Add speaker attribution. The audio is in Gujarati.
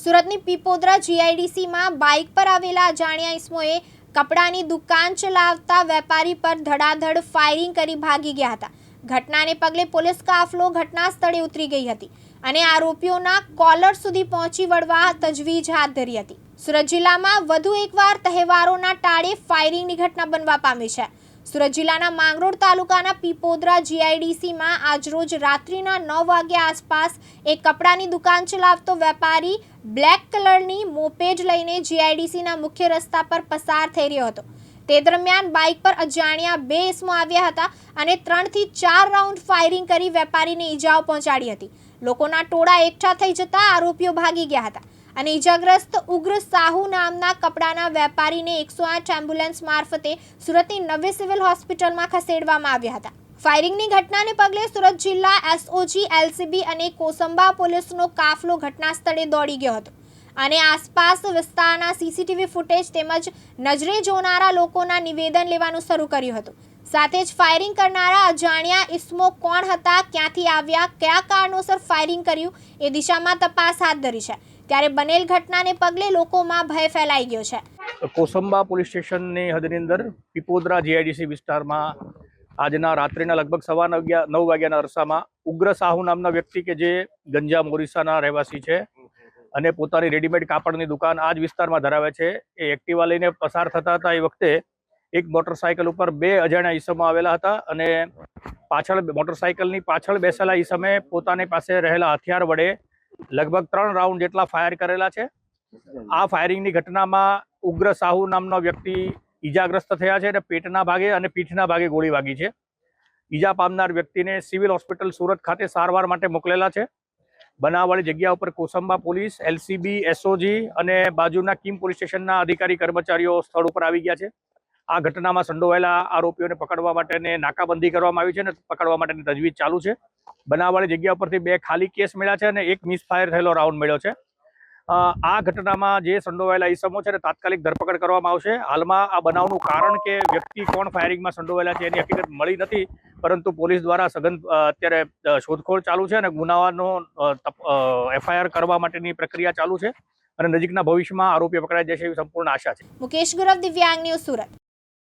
Speaker 1: સુરતની પીપોદરા જીઆઈડીસીમાં બાઇક પર આવેલા અજાણ્યા ઇસમોએ કપડાની દુકાન ચલાવતા વેપારી પર ધડાધડ ફાયરિંગ કરી ભાગી ગયા હતા. ઘટનાને પગલે પોલીસ કાફલો ઘટના સ્થળે ઉતરી ગઈ હતી અને આરોપીઓના કોલર સુધી પહોંચી વળવા તજવીજ હાથ ધરી હતી. સુરત જિલ્લામાં વધુ એકવાર તહેવારોના ટાળે ફાયરિંગની ઘટના બનવા પામી છે. સુરત જિલ્લાના માંગરોળ તાલુકાના પીપોદરા જીઆઈડીસીમાં આજરોજ રાત્રિના નવ વાગ્યા આસપાસ એક કપડાની દુકાન ચલાવતો વેપારી બ્લેક કલરની મોપેડ લઈને જીઆઈડીસીના મુખ્ય રસ્તા પર પસાર થઈ રહ્યો હતો. તે દરમિયાન બાઇક પર અજાણ્યા બે ઇસમો આવ્યા હતા અને ત્રણથી ચાર રાઉન્ડ ફાયરિંગ કરી વેપારીને ઈજાઓ પહોંચાડી હતી. લોકોના ટોળા એકઠા થઈ જતા આરોપીઓ ભાગી ગયા હતા. અને ઈજાગ્રસ્ત ઉગ્ર સાહુ નામના કપડાના વેપારીને એકસો આઠ એમ્બ્યુલન્સ મારફતે સુરતની નવી સિવિલ હોસ્પિટલમાં ખસેડવામાં આવ્યા હતા. ફાયરિંગની ઘટનાને પગલે સુરત જિલ્લા એસઓજી એલસીબી અને કોસંબા પોલીસનો કાફલો ઘટના સ્થળે દોડી ગયો હતો. અને આસપાસ વિસ્તારના સીસીટીવી ફૂટેજ તેમજ નજરે જોનારા લોકોના નિવેદન લેવાનું શરૂ કર્યું હતું. સાથે જ ફાયરિંગ કરનારા અજાણ્યા ઇસમો કોણ હતા, ક્યાંથી આવ્યા, કયા કારણોસર ફાયરિંગ કર્યું, એ દિશામાં તપાસ હાથ ધરી છે. ત્યારે બનેલ ઘટનાને પગલે લોકોમાં ભય ફેલાઈ ગયો છે.
Speaker 2: કોસંબા પોલીસ સ્ટેશનની હદની અંદર પીપોદરા જીઆઈડીસી વિસ્તારમાં આજના રાત્રિના લગભગ સવા નવ નવ વાગ્યાના અરસામાં ઉગ્ર સાહુ નામના વ્યક્તિ કે જે ગંજા ઓરિસ્સાના રહેવાસી છે અને પોતાની રેડીમેડ કાપડની દુકાન આ જ વિસ્તારમાં ધરાવે છે, એ એક્ટિવા લઈને પસાર થતા હતા એ વખતે એક મોટરસાયકલ ઉપર બે અજાણ્યા ઈસમો આવેલા હતા અને પાછળ મોટરસાયકલની પાછળ બેસેલા ઈસમે પોતાની પાસે રહેલા હથિયાર વડે લગભગ ત્રણ રાઉન્ડ જેટલા ફાયર કરેલા છે. આ ફાયરિંગની ઘટનામાં ઉગ્ર સાહુ નામનો વ્યક્તિ ઈજાગ્રસ્ત થયા છે અને પેટના ભાગે અને પીઠના ભાગે ગોળી વાગી છે. ઈજા પામનાર વ્યક્તિને સિવિલ હોસ્પિટલ સુરત ખાતે સારવાર માટે મોકલેલા છે. બનાવવાળી જગ્યા ઉપર કોસંબા પોલીસ, એલસીબી, એસઓજી અને બાજુના કિમ પોલીસ સ્ટેશનના અધિકારી, કર્મચારીઓ સ્થળ ઉપર આવી ગયા છે. આ ઘટનામાં સંડોવાયેલા આરોપીઓને પકડવા માટેને નાકાબંધી કરવામાં આવી છે અને પકડવા માટેની તજવીજ ચાલુ છે. બનાવવાળી જગ્યા ઉપરથી બે ખાલી કેસ મળ્યા છે અને એક મિસફાયર થયેલો રાઉન્ડ મળ્યો છે. આ ઘટનામાં જે સંડોવાયેલા ઈસમો છે તાત્કાલિક ધરપકડ કરવામાં આવશે. હાલમાં આ બનાવનું કારણ કે વ્યક્તિ કોણ ફાયરિંગમાં સંડોવાયેલા છે એની હકીકત મળી નથી, પરંતુ પોલીસ દ્વારા સઘન અત્યારે શોધખોળ ચાલુ છે અને ગુનાવાનો એફઆઈઆર કરવા માટેની પ્રક્રિયા ચાલુ છે અને નજીકના ભવિષ્યમાં આરોપી પકડાઈ જશે એવી સંપૂર્ણ આશા છે.
Speaker 1: મુકેશ ગુરવ, દિવ્યાંગ ન્યૂઝ સુરત.